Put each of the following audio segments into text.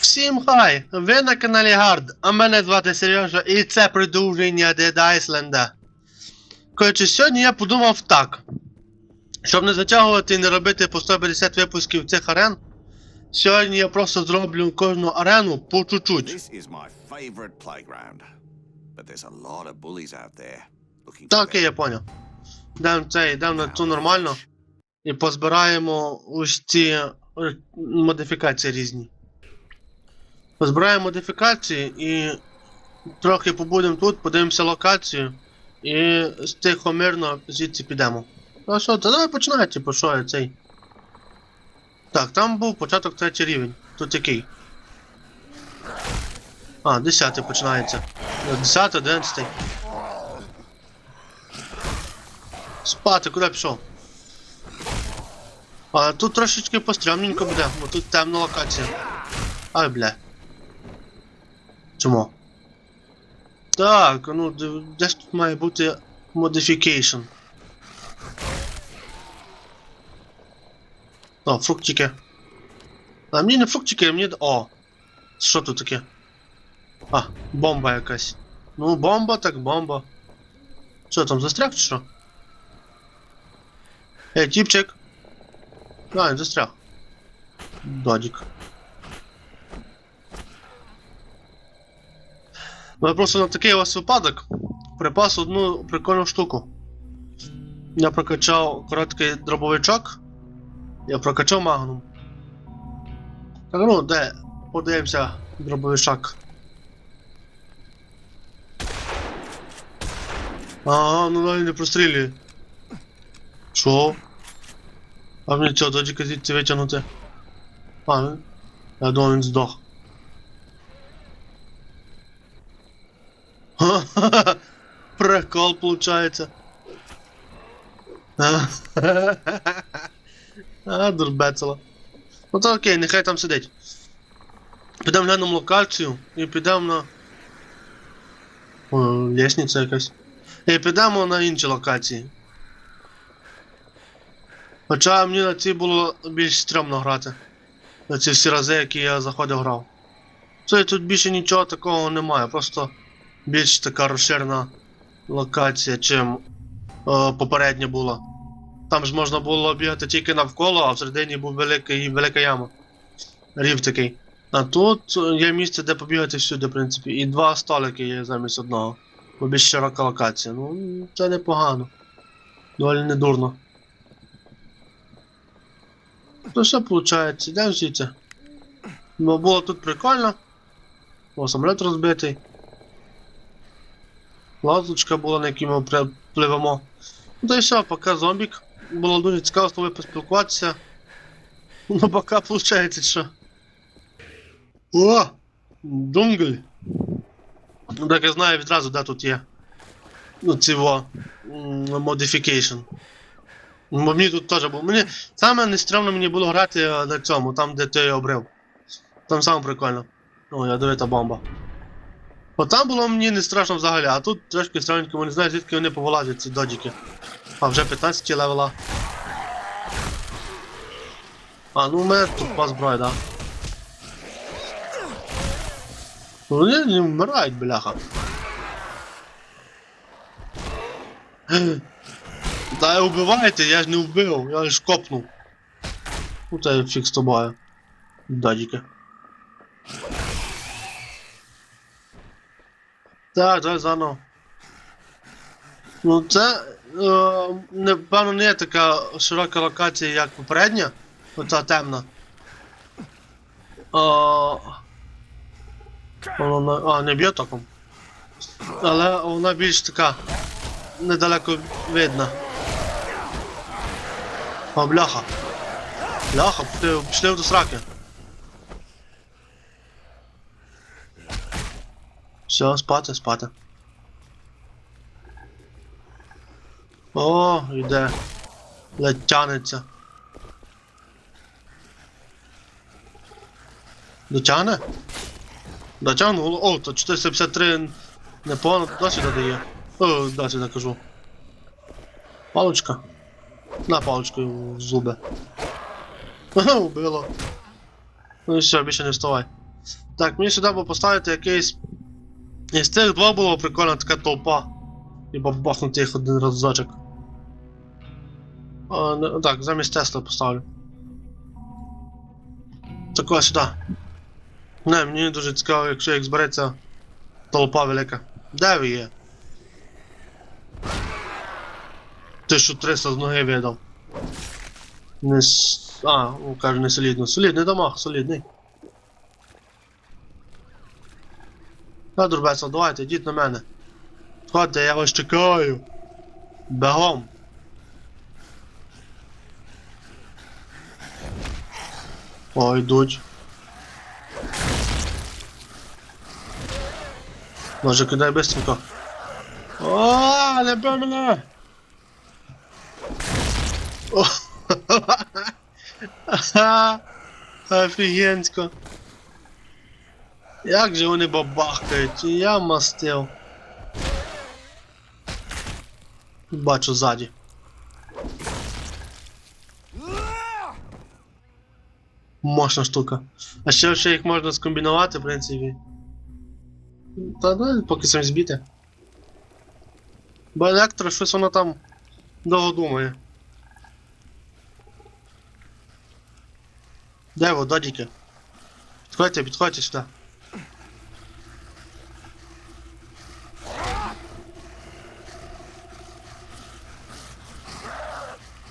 Всім хай! Ви на каналі Гард, а мене звати Сережа і це продовження Dead Island. Коротше, сьогодні я подумав так. Щоб не затягувати і не робити по 150 випусків цих арен, сьогодні я просто зроблю кожну арену по чуть-чуть. Так, я поняв. Йдемо це, йдемо на цю нормально. І позбираємо ось ці е, модифікації різні. Позбираємо модифікації і трохи побудемо тут, подивимося локацію. І тихо мирно звідси підемо. Ну що, то давай починай, типу, що я цей. Так, там був початок третій рівень. Тут який? А, 10 починається. 10, 11. Спати, куди пішов? А тут трошечки пострімненько буде, бо тут темна локація. Ай, бля. Чому? Так, ну де- десь тут має бути modification. О, фруктики. А мені не фруктики, а мені. О! Що тут таке? А, бомба якась. Ну, бомба, так бомба. Що там, застряг чи що? Ей, тіпчик. А, він застряг. Додік. Ну, я просто на такий вас випадок припас одну прикольну штуку. Я прокачав короткий дробовичок. Я прокачав магнум. Так, ну, де? Подивимося дробовичок. Ага, ну далі не прострілює. Що? А мені цього додіка звідси витягнути? А, ну, я думав він здох. Прикол получається. А, дурбецела. Ну то окей, нехай там сидить. Підемо глянемо локацію і підемо на. О, лестниця якась. І підемо на інші локації. Хоча мені на цій було більш стрьомно грати. На ці всі рази, які я заходив грав. Це тут більше нічого такого немає, просто більш така розширена локація, чим е, попередня була. Там ж можна було бігати тільки навколо, а всередині був великий, велика яма. Рів такий. А тут е, є місце, де побігати всюди, в принципі, і два столики є замість одного. Бо більш широка локація. Ну, це непогано. Доволі не дурно. То що виходить? Йдемо звідси. Ну, було тут прикольно. О, самоліт розбитий. Лазочка була, на якій ми пливемо. Ну то і все, пока зомбік. Було дуже цікаво з тобою поспілкуватися. Ну, пока виходить, що. О! Джунгль. Ну, Так я знаю відразу, де тут є. Ну. Modification. Ну, Бо мені тут теж було. Мені саме не стрімно мені було грати е, на цьому, там де той обрив. Там саме прикольно. О, ядовита бомба. От там було мені не страшно взагалі, а тут трошки странненько, бо не знаю, звідки вони повилазять, ці доджики. А вже 15 левела. А, ну у мене тупа зброя, да. Ну, Вони не вмирають, бляха. Та убивайте, я ж не вбив, я ж копнув. Ну це фіг з тобою. Дадіки. Так, давай заново. Ну це е, не, певно не є така широка локація, як попередня. Оця темна. А, вона, а, не б'є током. Але вона більш така недалеко видна. О, бляха. Бляха, пішли до сраки. Все, спати, спати. О, йде. Ледь тянеться. Дотягне? Дотягнуло. О, то 453 непогано досі додає. О, досі не кажу. Палочка. На паличку в зуби. Убило. Ну і все, більше не вставай. Так, мені сюди було поставити якийсь. Із цих двох було прикольна така толпа. І бабахнути їх один разочок. А, не- так, замість Тесла поставлю. Такого сюди. Не, мені дуже цікаво, якщо їх збереться толпа велика. Де ви є? 1300 з ноги видав. Не. А, ну, каже, не солідно. Солідний дамаг, солідний. Та, дурбеса, давайте, йдіть на мене. Ходьте, я вас чекаю. Бегом. О, йдуть. Може, кидай быстренько. О, не бий мене! О, Ха, Офігенсько. Як же вони бабахкають, я мастив. Бачу ззаді. Мощна штука. А ще, ще їх можна скомбінувати, в принципі. Та ну, поки сам збити. Бо електро щось воно там довго думає. Де ви, додіки? Підходьте, підходьте сюди.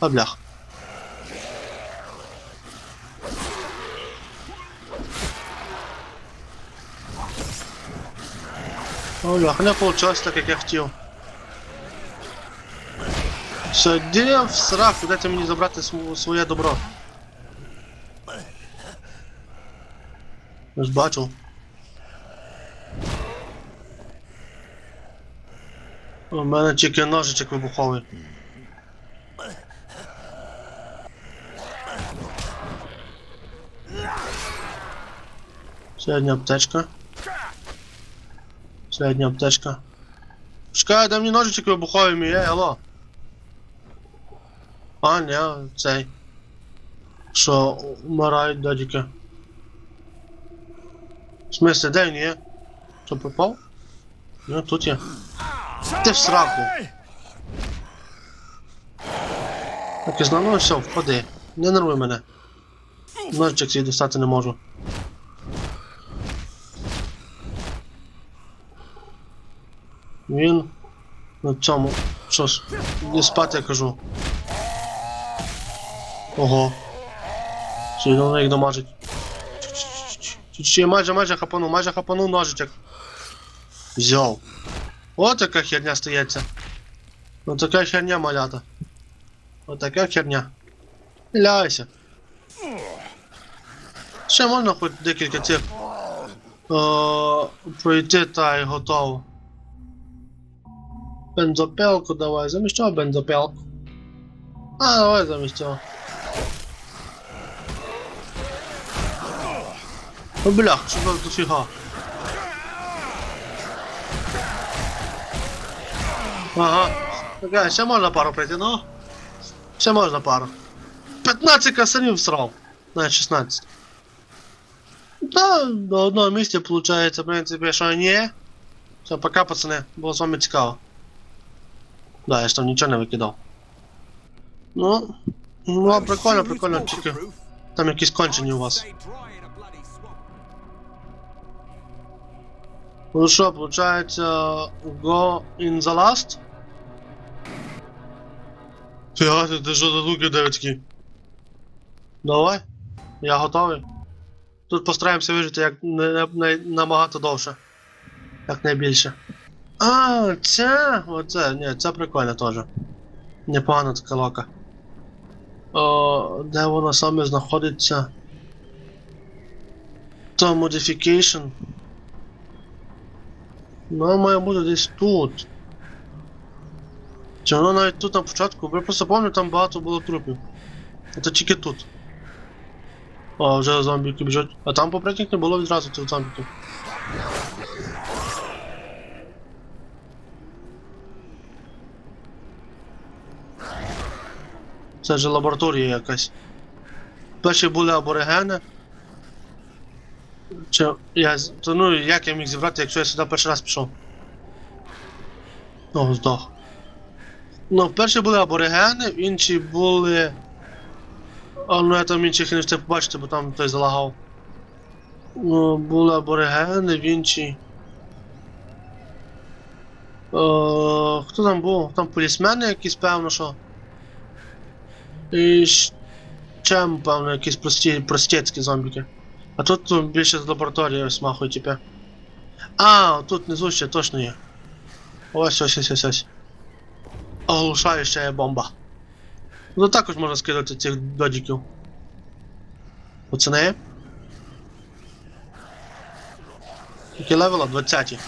А блях. О, не получилось так, як я хотів. Все, де в сраку, дайте мені забрати св- своє добро. Я бачу. У мене тільки ножичок вибуховий. Одна аптечка. Ще аптечка. Чекай, дай мені ножичок вибуховий мій, ей, алло. А, ні, цей. Що вмирають додіки. В смысле, де він є? Що пропав? Ну, тут є. Ти в сраку. Так, і знаю, ну все. Не нервуй мене. Ножичок свій достати не можу. Він на цьому. Що ж, не спати я кажу. Ого. Чи воно їх домажить. Чи майже майже хапанув, майже хапанув ножичок. Взяв. От яка херня стається. От така херня малята. От така херня. Ляйся. Ще можна хоч декілька цих пройти та й готово. Бензопилку давай, замість чого бензопилку? А, давай замість цього. О, блях, що це дофіга? Ага. Така, ще можна пару пройти, ну? Ще можна пару. 15 касарів всрав. Навіть 16. Да, до одного місця виходить, в принципі, що ні. Все, пока, пацани, було з вами цікаво. Да, я ж там нічого не викидав. Ну, ну, прикольно, прикольно, тільки там якісь кончені у вас. Ну що, получается, go in the last? Фіга, ти, що за звуки дев'ятки? Давай, я готовий. Тут постараємося вижити як не, не, набагато довше. Як найбільше. А, це, оце, ні, це прикольно теж. Непогана така лока. О, де вона саме знаходиться? То modification. Ну, має бути десь тут. Чи воно навіть тут на початку? Ви просто пам'ятаю, там багато було трупів. Це тільки тут. О, вже зомбіки біжать. А там попередніх не було відразу цих зомбіків. Це ж лабораторія якась. Перші були аборигени. Чи я. То ну як я міг зібрати, якщо я сюди перший раз пішов? О, здох. Ну, вперше були аборигени, інші були. А ну я там інших не встиг побачити, бо там той залагав. Ну, були аборигени, в інші. Е, хто там був? Там полісмени якісь, певно, що. І ще, певно, якісь прості, простецькі зомбіки. А тут ну, більше з лабораторії смахують типи. А, тут внизу ще точно є. Ось ось ось ось ось. Оглушаюча є бомба. Ну також можна скидати цих додіків. Пацани. Які левела? 20.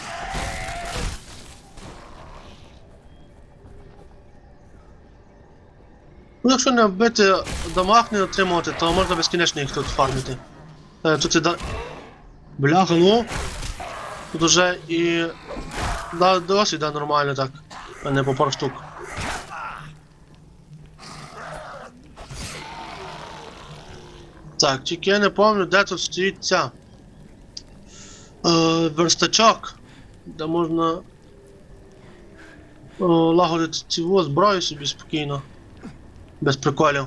Ну, якщо не вбити дамаг не отримувати, то можна безкінечно їх тут фармити. Е, тут і да... Бляха, ну. Тут уже і. Да, досить да, нормально так. А не по пару штук. Так, тільки я не пам'ятаю, де тут стоїть ця. Е, верстачок, де можна. Е, лагодити цю зброю собі спокійно. Без приколів.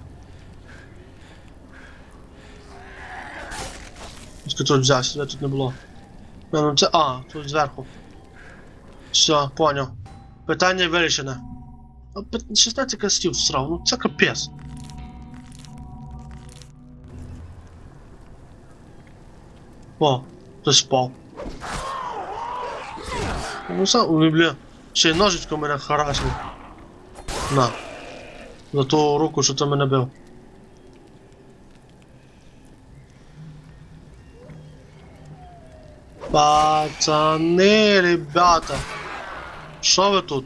Скільки тут взявся, де тут не було. Ну це. А, тут зверху. Все, поняв. Питання вирішене. А, пи- 16 костів всрав, ну це капець. О, хтось впав. Ну сам, бля. Ще й ножичком мене харасив. На. За ту руку, що ти мене бив. Пацани, ребята. Що ви тут?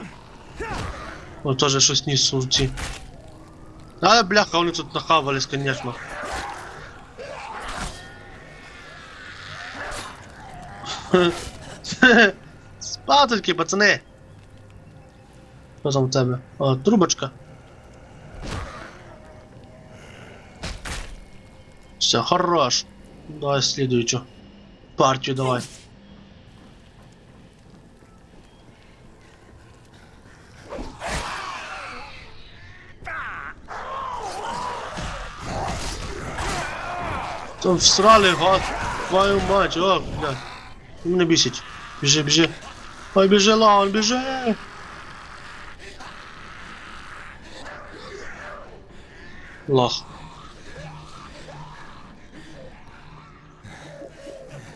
О, теж щось несуть ці. Але бляха, вони тут нахавались, конечно. Спатульки, пацани. Що там у тебе? О, трубочка. Все, хорош. Давай следующую. Партию давай. Там всрали, гад. Твою мать, о, блядь. Мене бісить. Біжи, біжи. Ой, біжи, Лаун, біжи. Лох.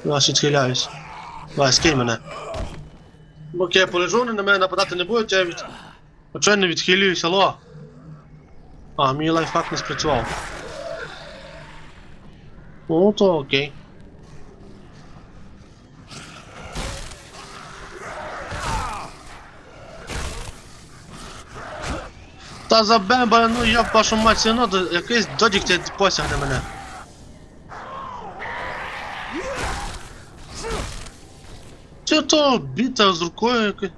Я відхиляюсь. Давай, скинь мене. Поки полежу, вони на мене нападати не будуть, я від... Я не відхилююсь, алло? А, мій лайфхак не спрацював. Ну, то окей. Та забемба, ну я вашу мать, все одно якийсь додік тебе посягне мене. То біта з рукою яка...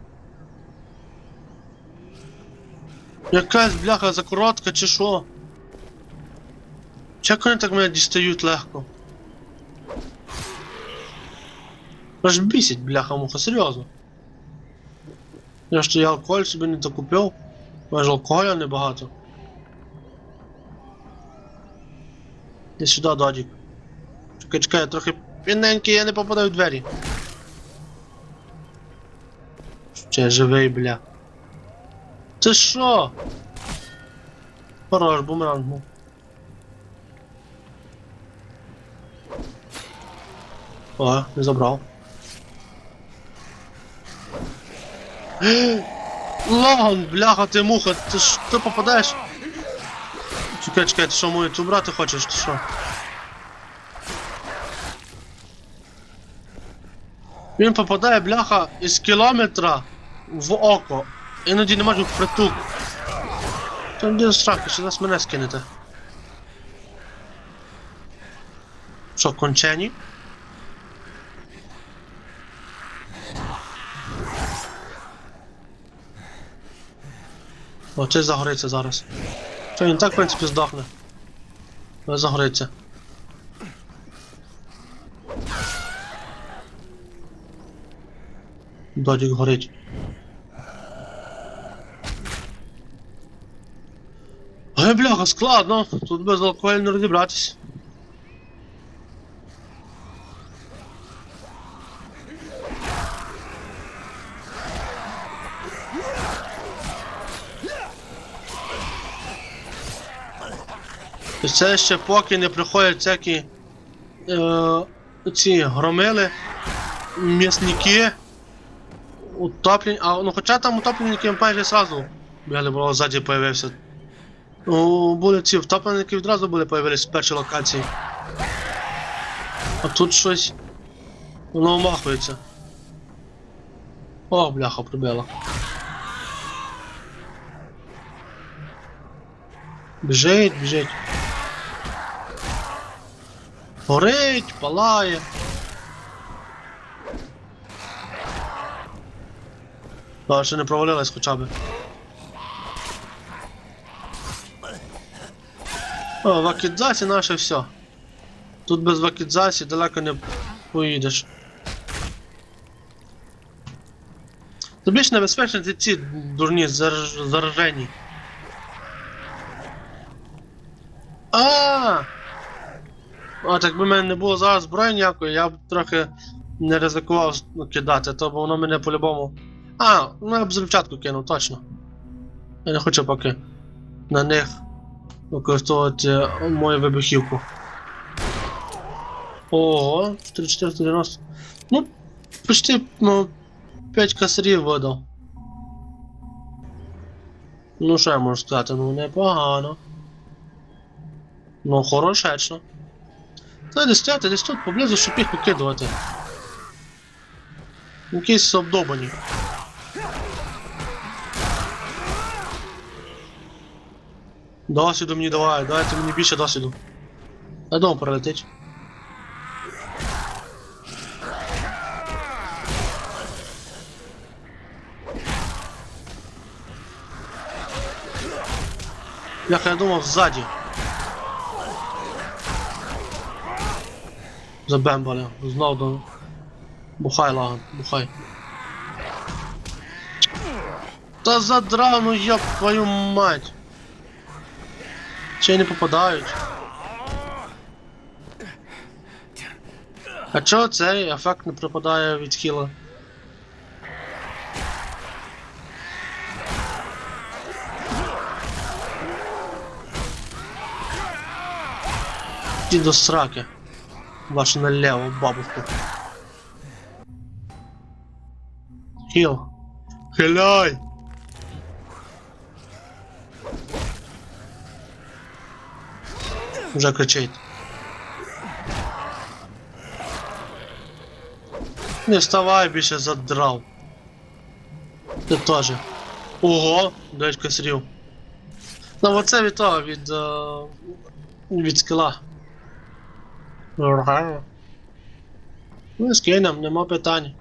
Якась бляха закоротка чи що? Чек вони так мене дістають легко? Аж бісить, бляха муха, серйозно. Я ж то я алкоголь собі не докупив. Майже алкоголя небагато. Іди сюди, додік. Чекай, чекай, я трохи пінненький, я не попадаю в двері. Ще живий, бля. Ти що? Хорош, бумеранг. О, не забрав. Лаган, бляха, ти муха, ти ж ти попадаєш? Чекай, чекай, ти що мою ту брати хочеш, ти що? Він попадає, бляха, із кілометра в око. Іноді не можу впритул. Це не страх, що нас мене скинете. Що, кончені? О, це загориться зараз. Що він так в принципі здохне. Але загориться. Додік горить. Ай, бляха, складно. Тут без алкоголю не розібратись. Це ще поки не приходять всякі е, ці громили, м'ясники, утоплені. А ну хоча там утопленники майже сразу бігали, було ззаді появився. Ну, були ці втопленники відразу були появились в першій локації. А тут щось. Воно омахується. О, бляха, прибила. Біжить, біжить. Горить, палає. А, ще не провалилась хоча б. О, вакідзасі наше все. Тут без вакідзасі далеко не поїдеш. Тобі ж небезпечно ці- дурні зараж- заражені. А! А так би в мене не було зараз зброї ніякої, я б трохи не ризикував кидати, то б воно мене по-любому. А, ну я б взривчатку кинув, точно. Я не хочу поки на них використовувати мою вибухівку. Ого, 4490. Ну, почти ну, 5 косарів видав. Ну, що я можу сказати, ну непогано. Ну, хорошечно. Десь стояти, десь тут поблизу, щоб їх покидувати. Якісь обдобані. Досвіду мені давай, дайте мені більше досвіду. Додому прилетить. Як я думав, ззаді. Забембали. Знов до. Бухай, лаган, бухай. Та задрав, ну ёб твою мать. Й не попадають. А чого цей ефект не пропадає від хіла? Ті до сраки. Вашу налево бабушку. Хіл. Хиляй! Вже кричить. Не вставай більше задрав. Ти теж. Ого, дають косрів. Ну оце від того, від. Е, від скила. Ага. Ну, скинем, нема питань.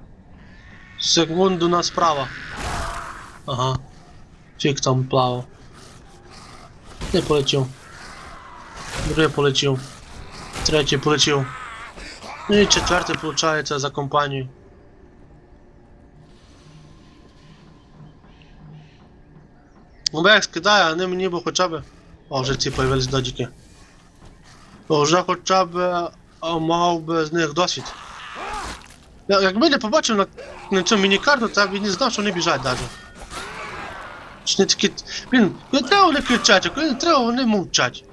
Секунду на справа. Ага. Фік там плавав. Не полетів. Другий полетів. Третій полетів. Ну і четвертий виходить за компанію. Ну як скидаю, вони мені б хоча б. О, вже ці появились додіки. Вже хоча б а, мав би з них досвід. Якби не побачив на, на цю міні-карту, то б і не знав, що вони біжать навіть. Чи не такі. Блін, коли треба вони кричать, а коли не треба, вони мовчать.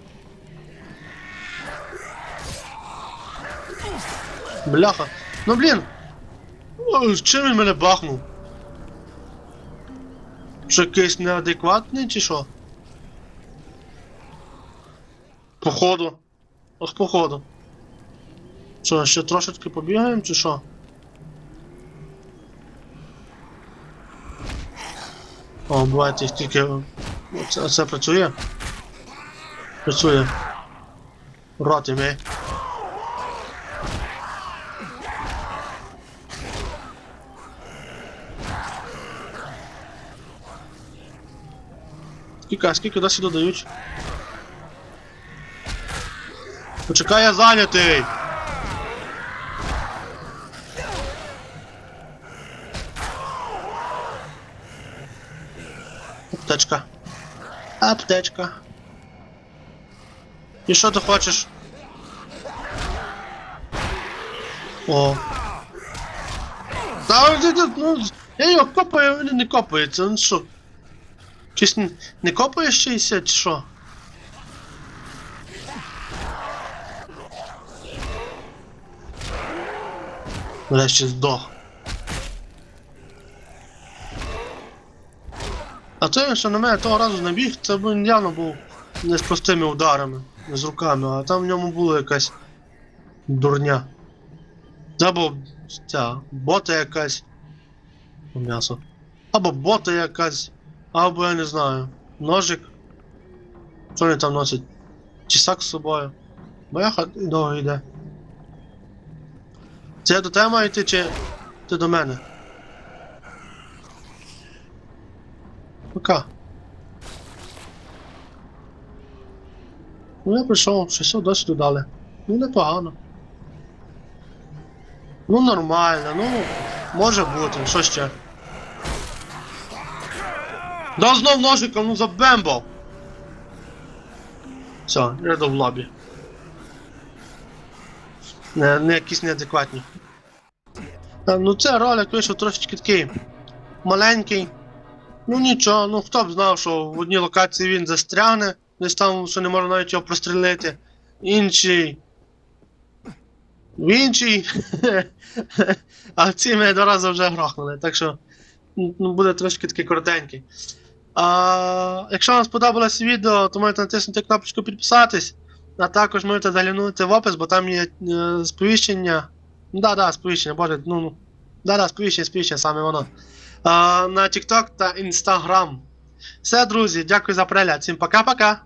Бляха. Ну блін. О, чим він мене бахнув? Що якийсь неадекватний чи що? Походу. Ох, походу. Що, ще трошечки побігаємо чи що? О, бувайте їх тільки. Оце, оце працює? Працює. Роти мій. каски куди сюди дають. Почекай, я зайнятий! Аптечка. Аптечка. І що ти хочеш? О. Та, ну, я його копаю, він не копається, ну що? Чись не, копаєш 60 чи що? Нарешті здох. А той, що на мене того разу набіг, це б явно був не з простими ударами, не з руками, а там в ньому була якась дурня. Або ця бота якась. М'ясо. Або бота якась. Або я не знаю. Ножик. Що вони там носять? Чисак з собою. Бляха довго йде. Це я до тебе маю йти, чи ти до мене? Пока. Ну я прийшов, щось досвіду дали. Ну непогано. Ну нормально, ну може бути, що ще? Да знов ножиком, ну забембав! Все, йду в лобі. Не, не якісь неадекватні. Та, ну це ролик вийшов трошечки такий маленький. Ну нічого, ну хто б знав, що в одній локації він застрягне, десь там, що не можна навіть його прострілити. Інший. В іншій. а в ці мене два рази вже грохнули, так що ну, буде трошки такий коротенький. А, якщо вам сподобалось відео, то можете натиснути кнопочку підписатись, а також можете заглянути в опис, бо там є е, сповіщення. Ну да, да, сповіщення, боже, ну, ну. Да, да, сповіщення, сповіщення, саме воно. А, на TikTok та Instagram. Все, друзі, дякую за перегляд. Всім пока-пока.